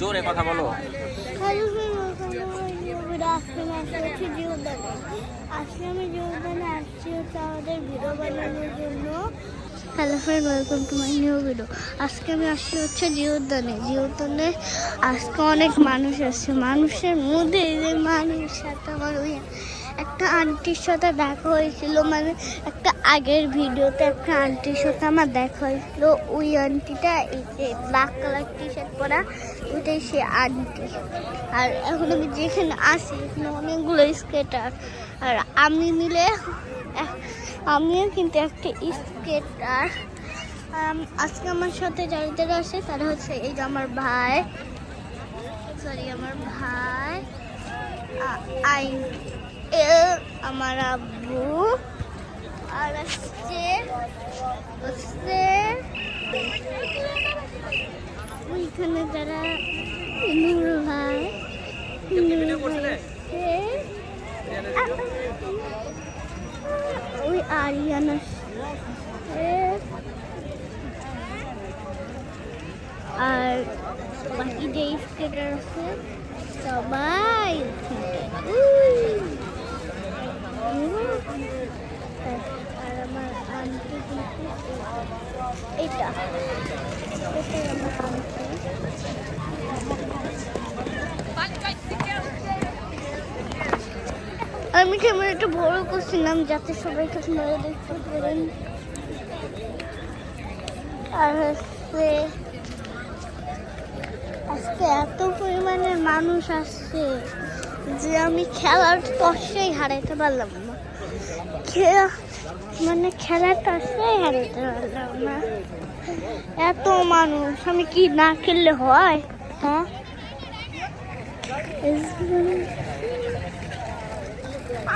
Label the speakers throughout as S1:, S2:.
S1: জোরে কথা বলো।
S2: হ্যালো আমি জীবনদানে আসছি হচ্ছে আমাদের ভিডিও বানানোর জন্য। Hello friend welcome to my new video আজকে আমি আসছি হচ্ছে জীবনদানে জীবনদানে আজকে অনেক মানুষ আসছে। মানুষের মধ্যে যে মানুষ সাথে আমার ওই একটা আন্টির সাথে দেখা হয়েছিল। মানে একটা আগের ভিডিওতে একটা আন্টির সাথে আমার দেখা হয়েছিল। ওই আন্টিটা এই যে ব্ল্যাক কালার টি শার্ট পরা, ওইটাই সে আন্টি আর এখন আমি যেখানে আসি এখানে অনেকগুলো স্কেটার আর আমি মিলে আমিও কিন্তু একটা স্কেটার। আজকে আমার সাথে যারা যারা আসে তারা হচ্ছে এই যে আমার ভাই। সরি আমার ভাই। আই আমার আব্বু। আর আসছে হচ্ছে ওইখানে যারা নূর ভাই। নূর ভাই আসছে। ওই আরিয়ান আসছে আর বাকি যে স্কেটার আছে সবাই ওখানে। উই। আর আমার আন্টি কিন্তু এটা এটাই আমার আন্টি আমি ক্যামেরাটা বড় করছিলাম যাতে সবাই ক্যামেরা দেখতে পারেন? আর হচ্ছে, আজকে এত পরিমাণে মানুষ আসছে যে আমি খেলার টসেই হারাইতে পারলাম না। মানে খেলার টসেই হারাইতে পারলাম না। এত মানুষ, আমি কি না খেললে হয়? হ্যাঁ?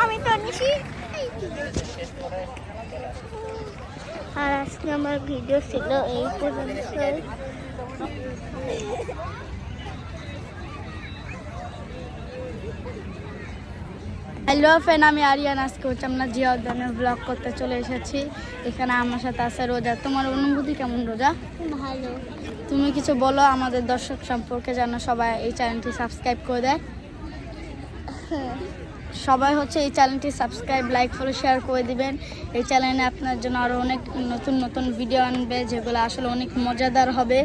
S2: আমি তো আর আজকে আমার ভিডিও ছিল এই পর্যন্ত
S3: হ্যালো ফ্রেন্ড আমি আরিয়ান। আজকে হচ্ছে আমরা জিয়া উদ্যানের ব্লগ করতে চলে এসেছি। এখানে আমার সাথে আছে রোজা। তোমার অনুভূতি কেমন রোজা?
S2: ভালো।
S3: তুমি কিছু বলো আমাদের দর্শক সম্পর্কে যেন সবাই এই চ্যানেলটি সাবস্ক্রাইব করে দেয়। সবাই হচ্ছে এই চ্যানেলটি সাবস্ক্রাইব লাইক ফলো শেয়ার করে দিবেন। এই চ্যানেলে আপনার জন্য আরও অনেক নতুন নতুন ভিডিও আনবে, যেগুলো আসলে অনেক মজাদার হবে।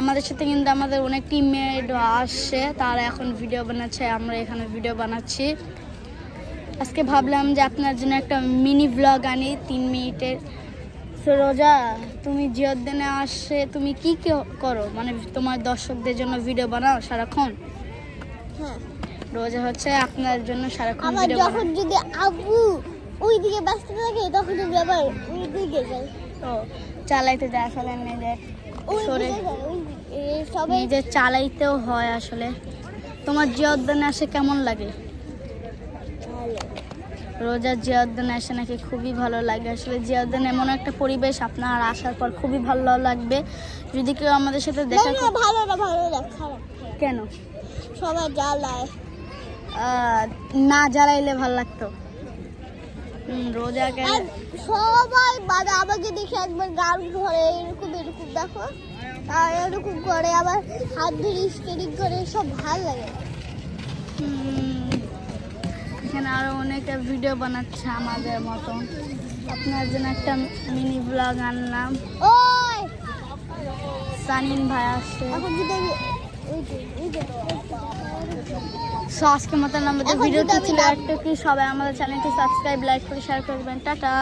S3: আমাদের সাথে কিন্তু আমাদের অনেক টিমমেট আসছে, তারা এখন ভিডিও বানাচ্ছে, আমরা এখানে ভিডিও বানাচ্ছি। আজকে ভাবলাম যে আপনার জন্য একটা মিনি ব্লগ আনি, তিন মিনিটের। রোজা, তুমি জিওদ্দিনে আসে, তুমি কি কি করো? মানে তোমার দর্শকদের জন্য ভিডিও বানাও সারাক্ষণ?
S2: হ্যাঁ।
S3: রোজা হচ্ছে আপনার জন্য সারাক্ষণ
S2: আবার
S3: ভিডিও
S2: যখন যদি আবু ওই দিকে ব্যস্ত থাকে তখন আমি আবার ওই দিকে যাই।
S3: তো চালাইতে দেয় আসলে নিজের।
S2: এ সবাই
S3: নিজে চালাইতেও হয় আসলে। তোমার জিওদ্দিনে আসে কেমন লাগে? রোজা জিয়াউদ্দিন আসে নাকি খুবই ভালো লাগে। আসলে জিয়াউদ্দিন এমন একটা পরিবেশ আপনার আসার পর খুবই ভালো লাগবে। যদি কেউ আমাদের সাথে দেখা
S2: ভালো না ভালো না খারাপ।
S3: কেন?
S2: সবাই জ্বালায়।
S3: না জ্বালাইলে ভালো লাগতো। রোজা
S2: আর সবাই মানে আমাকে দেখে একবার গান ধরে এরকম এরকম দেখো। আর এরকম করে আবার হাত ধরে স্কেটিং করে সব ভালো লাগে।
S3: এখানে আরও অনেকে ভিডিও বানাচ্ছে আমাদের মতন আপনার জন্য একটা মিনি ব্লগ আনলাম।
S2: ওই!
S3: সানিন ভাই আসছে।
S2: এখন যদি
S3: সো আজকের মতন আমাদের
S2: ভিডিও
S3: ভিডিওটি ছিল একটু কি সবাই আমাদের চ্যানেলটি সাবস্ক্রাইব লাইক করে শেয়ার করবেন। টাটা।